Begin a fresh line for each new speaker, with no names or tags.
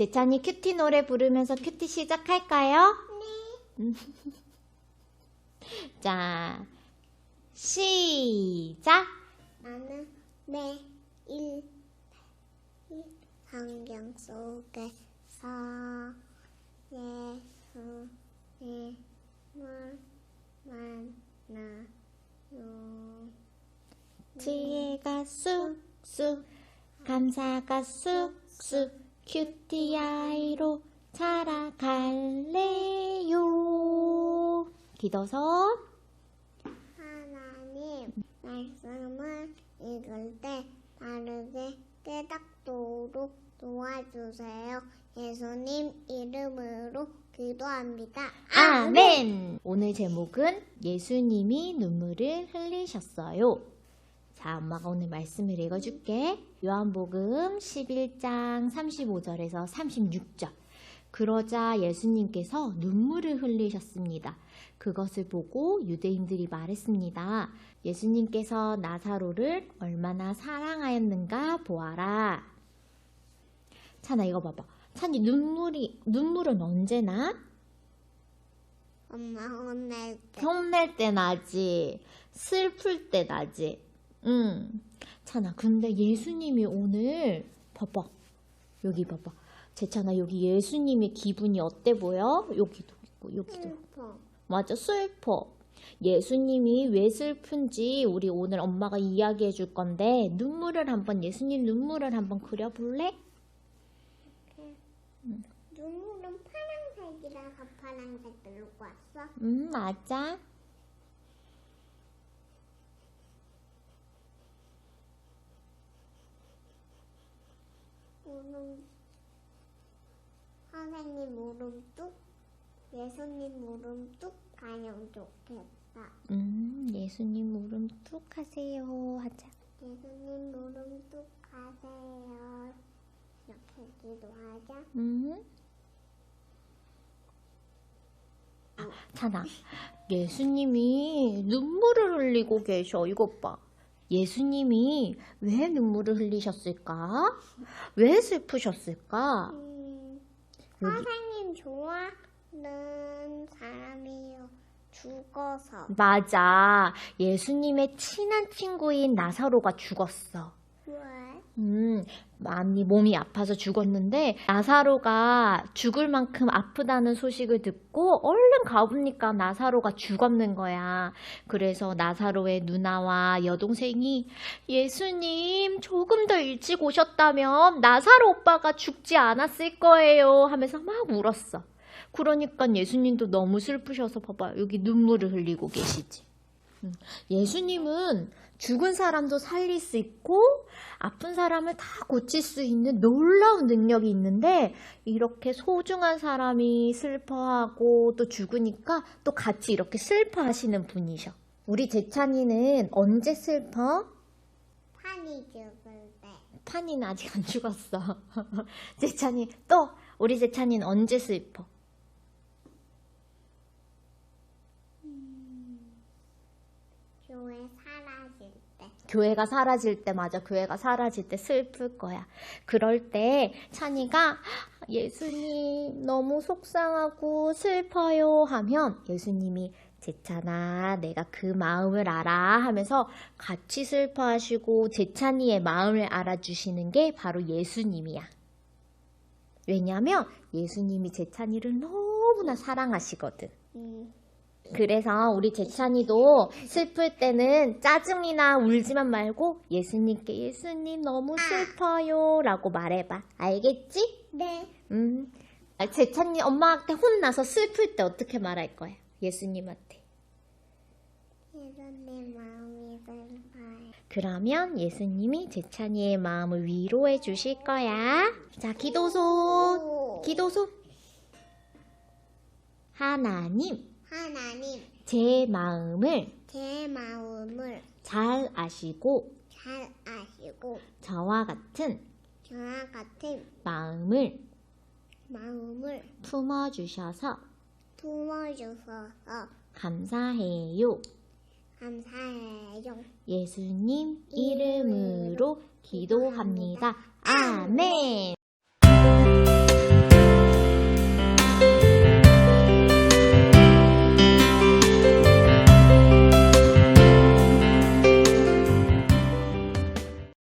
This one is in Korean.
제찬이 큐티 노래 부르면서 큐티 시작할까요? 네. 자, 시작!
나는 매일 성경 속에서 예수님을 만나요.
지혜가 쑥쑥, 감사가 쑥쑥, 큐티 아이로 자라갈래요. 기도서
하나님 말씀을 읽을 때 다르게 깨닫도록 도와주세요. 예수님 이름으로 기도합니다.
아멘! 오늘 제목은 예수님이 눈물을 흘리셨어요. 자, 엄마가 오늘 말씀을 읽어줄게. 요한복음 11장 35절에서 36절. 그러자 예수님께서 눈물을 흘리셨습니다. 그것을 보고 유대인들이 말했습니다. 예수님께서 나사로를 얼마나 사랑하였는가 보아라. 찬아, 이거 봐봐. 찬이 눈물이, 눈물은 언제 나?
엄마 혼낼 때
혼낼 때 나지. 슬플 때 나지. 응. 찬아, 근데 예수님이 오늘, 봐봐. 여기 봐봐. 제찬아, 여기 예수님의 기분이 어때 보여? 여기도 있고, 여기도.
슬퍼.
맞아, 슬퍼. 예수님이 왜 슬픈지 우리 오늘 엄마가 이야기해 줄 건데, 눈물을 한번, 예수님 눈물을 한번 그려볼래?
눈물은 파란색이라서 파란색 들고 왔어.
음, 맞아.
무릎 선생님 무릎 뚝 예수님 무릎 뚝 가면 좋겠다.
음, 예수님 물음 뚝 하세요. 하자.
예수님 무릎 뚝 가세요. 이렇게 기도하자.
음. 찬아, 예수님이 눈물을 흘리고 계셔. 이것 봐. 예수님이 왜 눈물을 흘리셨을까? 왜 슬프셨을까?
선생님 좋아하는 사람이요. 죽어서.
맞아. 예수님의 친한 친구인 나사로가 죽었어.
왜?
음, 많이 몸이 아파서 죽었는데 나사로가 죽을 만큼 아프다는 소식을 듣고 얼른 가보니까 나사로가 죽었는 거야. 그래서 나사로의 누나와 여동생이 예수님 조금 더 일찍 오셨다면 나사로 오빠가 죽지 않았을 거예요 하면서 막 울었어. 그러니까 예수님도 너무 슬프셔서 봐봐 여기 눈물을 흘리고 계시지. 음, 예수님은 죽은 사람도 살릴 수 있고 아픈 사람을 다 고칠 수 있는 놀라운 능력이 있는데 이렇게 소중한 사람이 슬퍼하고 또 죽으니까 또 같이 이렇게 슬퍼하시는 분이셔. 우리 재찬이는 언제 슬퍼?
판이 죽을 때.
판이는 아직 안 죽었어. 재찬이 또 우리 재찬이는 언제 슬퍼?
교회 사라질 때.
교회가 사라질 때 맞아. 교회가 사라질 때 슬플 거야. 그럴 때 찬이가 예수님 너무 속상하고 슬퍼요 하면 예수님이 제찬아 내가 그 마음을 알아 하면서 같이 슬퍼하시고 제찬이의 마음을 알아주시는 게 바로 예수님이야. 왜냐하면 예수님이 제찬이를 너무나 사랑하시거든.
음,
그래서 우리 제찬이도 슬플 때는 짜증이나 울지만 말고 예수님께 예수님 너무 슬퍼요 라고 말해봐. 알겠지?
네.
음. 아, 제찬이 엄마한테 혼나서 슬플 때 어떻게 말할 거야? 예수님한테.
예수님 마음이 슬퍼요.
그러면 예수님이 제찬이의 마음을 위로해 주실 거야. 자, 기도소. 기도소. 하나님,
하나님,
제 마음을
제 마음을
잘 아시고
잘 아시고
저와 같은
저와 같은
마음을
마음을
품어주셔서
품어주셔서
감사해요.
감사해요.
예수님 이름으로 기도합니다. 아멘.